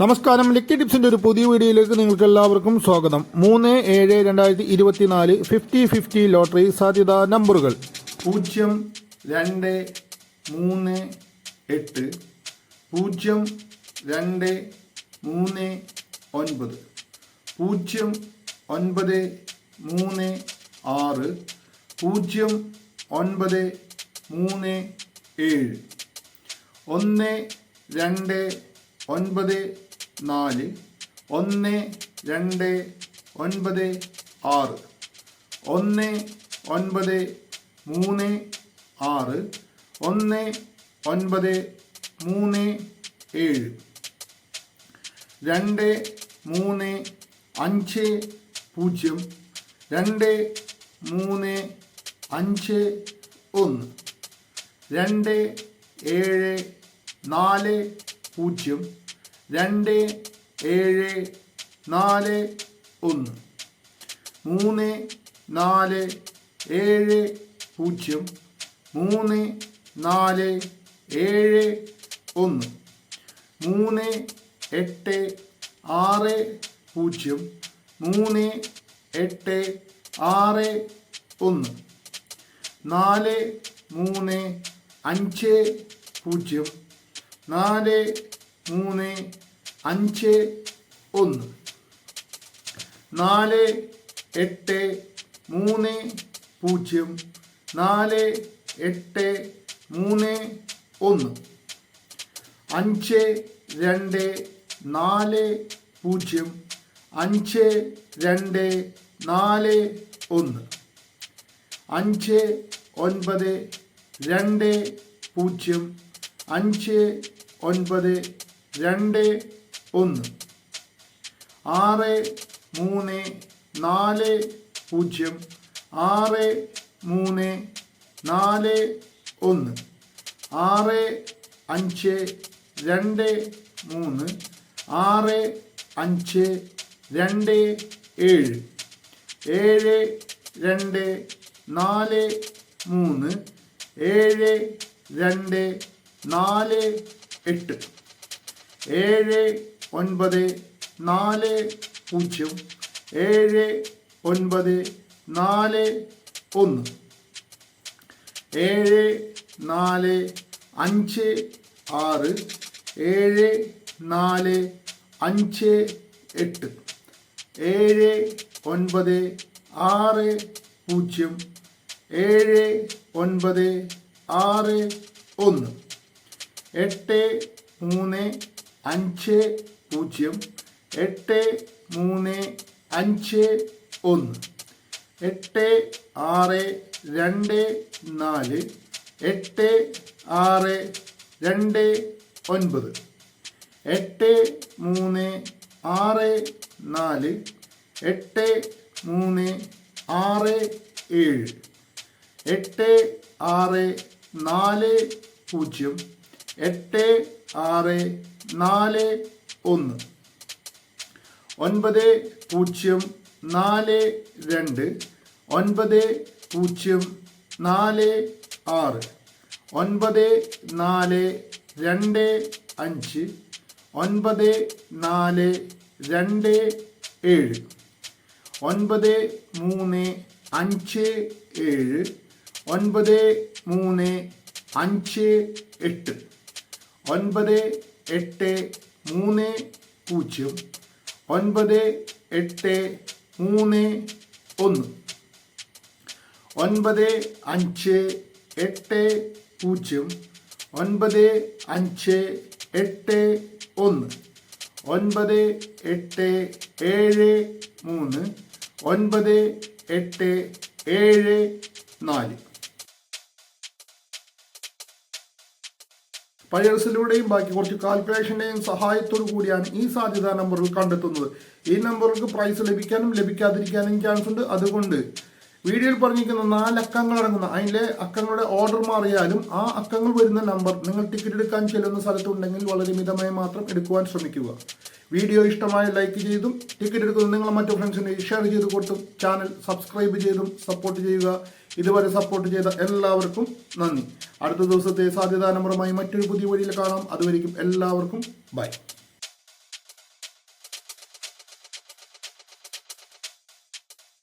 നമസ്കാരം. ലിക്കി ടിപ്സിന്റെ ഒരു പുതിയ വീഡിയോയിലേക്ക് നിങ്ങൾക്ക് എല്ലാവർക്കും സ്വാഗതം. മൂന്ന് ഏഴ് രണ്ടായിരത്തി ഇരുപത്തിനാല് ഫിഫ്റ്റി ഫിഫ്റ്റി ലോട്ടറി സാധ്യതാ നമ്പറുകൾ. പൂജ്യം രണ്ട് മൂന്ന് എട്ട് പൂജ്യം രണ്ട് മൂന്ന് ഒൻപത് പൂജ്യം ഒൻപത് മൂന്ന് ആറ് പൂജ്യം ഒൻപത് മൂന്ന് ഏഴ്. ഒന്ന് രണ്ട് ഒൻപത് നാല് ഒന്ന് രണ്ട് ഒൻപത് ആറ്. ഒന്ന് ഒൻപത് മൂന്ന് ആറ്. ഒന്ന് ഒൻപത് മൂന്ന് ഏഴ്. രണ്ട് മൂന്ന് അഞ്ച് പൂജ്യം. രണ്ട് മൂന്ന് അഞ്ച് ഒന്ന്. രണ്ട് ഏഴ് നാല് പൂജ്യം രണ്ട് ഏഴ് നാല് ഒന്ന്. മൂന്ന് നാല് ഏഴ് പൂജ്യം. മൂന്ന് നാല് ഏഴ് ഒന്ന്. മൂന്ന് എട്ട് ആറ് പൂജ്യം. മൂന്ന് എട്ട് ആറ് ഒന്ന്. നാല് മൂന്ന് അഞ്ച് പൂജ്യം. നാല് മൂന്ന് അഞ്ച് ഒന്ന്. നാല് എട്ട് മൂന്ന് പൂജ്യം. നാല് എട്ട് മൂന്ന് ഒന്ന്. അഞ്ച് രണ്ട് നാല് പൂജ്യം. അഞ്ച് രണ്ട് നാല് ഒന്ന്. അഞ്ച് ഒൻപത് രണ്ട് പൂജ്യം. അഞ്ച് ഒൻപത് രണ്ട് ഒന്ന്. ആറ് മൂന്ന് നാല് പൂജ്യം. ആറ് മൂന്ന് നാല് ഒന്ന്. ആറ് അഞ്ച് രണ്ട് മൂന്ന്. ആറ് അഞ്ച് രണ്ട് ഏഴ്. ഏഴ് രണ്ട് നാല് മൂന്ന്. ഏഴ് രണ്ട് നാല് എട്ട്. ഏഴ് ഒൻപത് നാല് പൂജ്യം. ഏഴ് ഒൻപത് നാല് ഒന്ന്. ഏഴ് നാല് അഞ്ച് ആറ്. ഏഴ് നാല് അഞ്ച് എട്ട്. ഏഴ് ഒൻപത് ആറ് പൂജ്യം. ഏഴ് ഒൻപത് ആറ് ഒന്ന്. എട്ട് മൂന്ന് അഞ്ച് പൂജ്യം എട്ട് മൂന്ന് അഞ്ച് ഒന്ന് എട്ട് ആറ് രണ്ട് നാല് എട്ട് ആറ് രണ്ട് ഒൻപത് എട്ട് മൂന്ന് ആറ് നാല് എട്ട് മൂന്ന് ആറ് ഏഴ് എട്ട് ആറ് നാല് പൂജ്യം എട്ട് ആറ് നാല് ഒന്ന്. ഒൻപത് പൂജ്യം നാല് രണ്ട്. ഒൻപത് പൂജ്യം നാല് ആറ്. ഒൻപത് നാല് രണ്ട് അഞ്ച്. ഒൻപത് നാല് രണ്ട് ഏഴ്. ഒൻപത് മൂന്ന് അഞ്ച് ഏഴ്. ഒൻപത് മൂന്ന് അഞ്ച് എട്ട്. ഒൻപത് എട്ട് മൂന്ന് പൂജ്യം ഒൻപത് എട്ട് മൂന്ന് ഒന്ന്. ഒൻപത് അഞ്ച് എട്ട് പൂജ്യം ഒൻപത് അഞ്ച് എട്ട് ഒന്ന്. ഒൻപത് എട്ട് ഏഴ് മൂന്ന് ഒൻപത് എട്ട് ഏഴ് നാല്. പയേഴ്സിലൂടെയും ബാക്കി കുറച്ച് കാൽക്കുലേഷന്റെയും സഹായത്തോടു കൂടിയാണ് ഈ സാധ്യതാ നമ്പറുകൾ കണ്ടെത്തുന്നത്. ഈ നമ്പറുകൾക്ക് പ്രൈസ് ലഭിക്കാനും ലഭിക്കാതിരിക്കാനും ചാൻസ് ഉണ്ട്. അതുകൊണ്ട് വീഡിയോയിൽ പറഞ്ഞിരിക്കുന്ന നാല് അക്കങ്ങൾ അടങ്ങുന്ന അതിലെ അക്കങ്ങളുടെ ഓർഡർ മാറിയാലും ആ അക്കങ്ങൾ വരുന്ന നമ്പർ നിങ്ങൾ ടിക്കറ്റ് എടുക്കാൻ ചെല്ലുന്ന സ്ഥലത്തുണ്ടെങ്കിൽ വളരെ മിതമായി മാത്രം എടുക്കുവാൻ ശ്രമിക്കുക. വീഡിയോ ഇഷ്ടമായ ലൈക്ക് ചെയ്തും ടിക്കറ്റ് എടുക്കുന്ന നിങ്ങളെ മറ്റു ഫ്രണ്ട്സിന് ഷെയർ ചെയ്ത് കൊടുത്തും ചാനൽ സബ്സ്ക്രൈബ് ചെയ്തും സപ്പോർട്ട് ചെയ്യുക. ഇതുവരെ സപ്പോർട്ട് ചെയ്ത എല്ലാവർക്കും നന്ദി. അടുത്ത ദിവസത്തെ സാധ്യതാ നമ്പറുമായി മറ്റൊരു പുതിയ വഴിയിൽ കാണാം. അതുവരെയും എല്ലാവർക്കും ബൈ